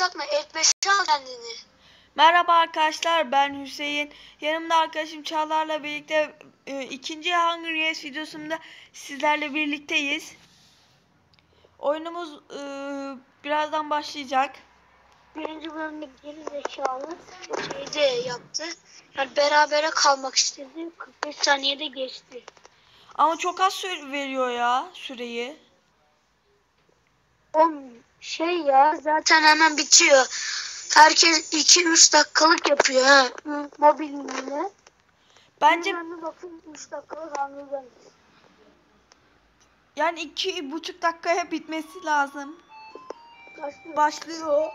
sakma. Et beşi al kendini. Merhaba arkadaşlar ben Hüseyin. Yanımda arkadaşım Çağlar'la birlikte e, ikinci Hunger Games videosunda sizlerle birlikteyiz. Oyunumuz e, birazdan başlayacak. Birinci bölümde geri zekalı şeyde yaptı. Yani berabere kalmak istedi. 45 saniyede geçti. Ama çok az süre veriyor ya süreyi. O şey ya zaten hemen bitiyor. Herkes 2-3 dakikalık yapıyor ha. Mobilinde. Bence Ben bakın 3 dakikalık anladım. yani iki buçuk dakikaya bitmesi lazım. Başlıyor. Başlıyor.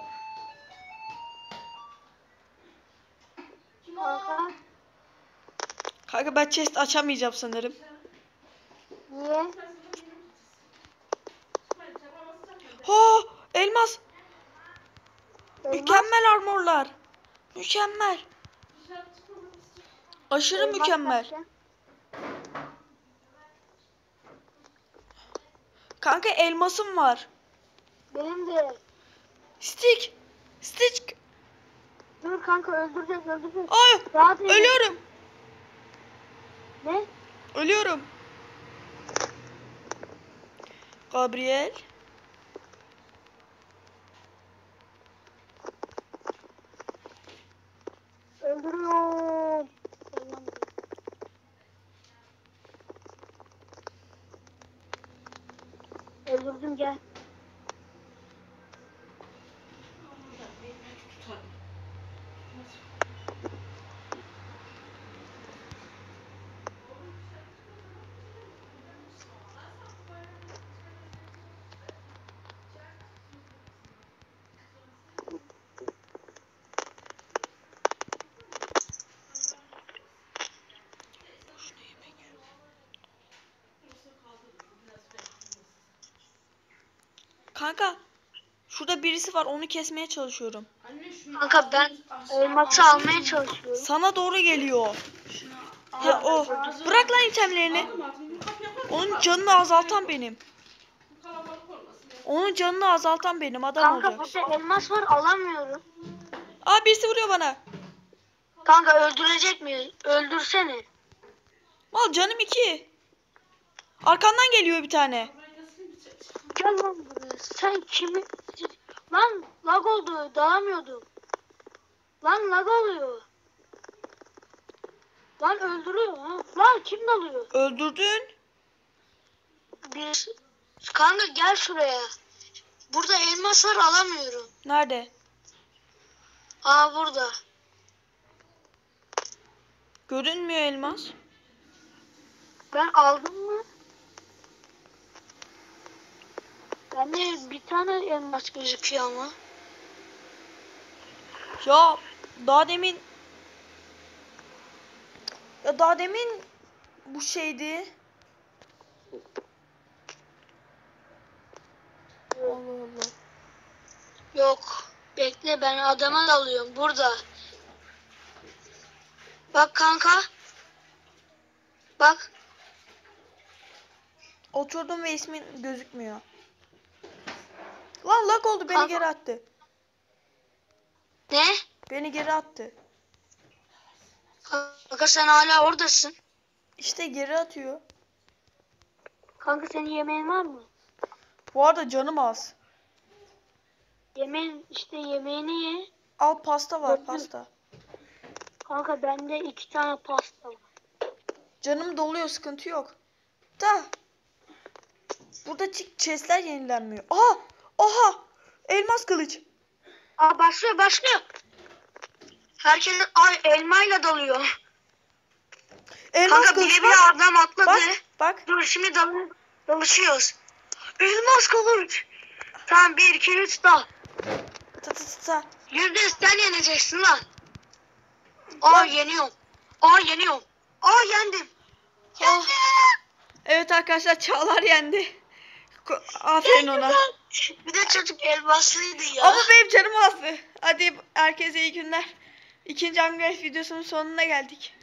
Kanka. Kanka ben chest açamayacağım sanırım. Niye? Ho elmas. Elmas. Mükemmel armorlar. Mükemmel. Aşırı mükemmel. Kanka elmasım var. Benim de. Stick. Stick. Dur kanka öldürecek öldürecek. Ay Rahat edin. ölüyorum. Ne? Ölüyorum. Gabriel. Öldürüyorum. Öldürdüm gel. Kanka. Şurada birisi var onu kesmeye çalışıyorum. Kanka ben elması almaya çalışıyorum. Sana doğru geliyor. Ya o. Bırak lan itemlerini. Onun canını azaltan benim. Onun canını azaltan benim adam Kanka olacak. burada elmas var alamıyorum. Aa birisi vuruyor bana. Kanka öldürecek mi? Öldürsene. Mal canım iki. Arkandan geliyor bir tane. Gel lan buraya. Sen kimi... Lan lag oldu. Dalamıyordum. Lan lag oluyor. Lan öldürüyor. Ha. Lan kim dalıyor? Öldürdün. Bir... Kanka gel şuraya. Burada elmas var alamıyorum. Nerede? Aa burada. Görünmüyor elmas. Ben aldım mı? Bende bir tane elmas gözüküyor ama. Ya daha demin ya daha demin bu şeydi. Allah Allah. Yok. Bekle ben adama dalıyorum. Burada. Bak kanka. Bak. Oturdum ve ismin gözükmüyor. Lan lag oldu beni Kanka. geri attı. Ne? Beni geri attı. Kanka sen hala oradasın. İşte geri atıyor. Kanka senin yemeğin var mı? Bu arada canım az. Yemeğin işte yemeğini ye. Al pasta var Gördüm. pasta. Kanka bende iki tane pasta var. Canım doluyor sıkıntı yok. Da. Burada chestler yenilenmiyor. Aha! Aha! Elmas kılıç. Aa başlıyor başlıyor. Herkes ay elmayla dalıyor. Elmas Kanka kılıç bile bak. bile adam atladı. Bak bak. Dur şimdi dal dalışıyoruz. Elmas kılıç. Tamam 1 2 3 dal. Ta ta ta ta. Yüzde yüz sen yeneceksin lan. Aa yeniyorum. Aa yeniyorum. Aa yendim. Ah. Evet arkadaşlar Çağlar yendi. Ko- Aferin ona. Bir de çocuk elmaslıydı ya. Ama benim canım azdı. Hadi herkese iyi günler. İkinci Games videosunun sonuna geldik.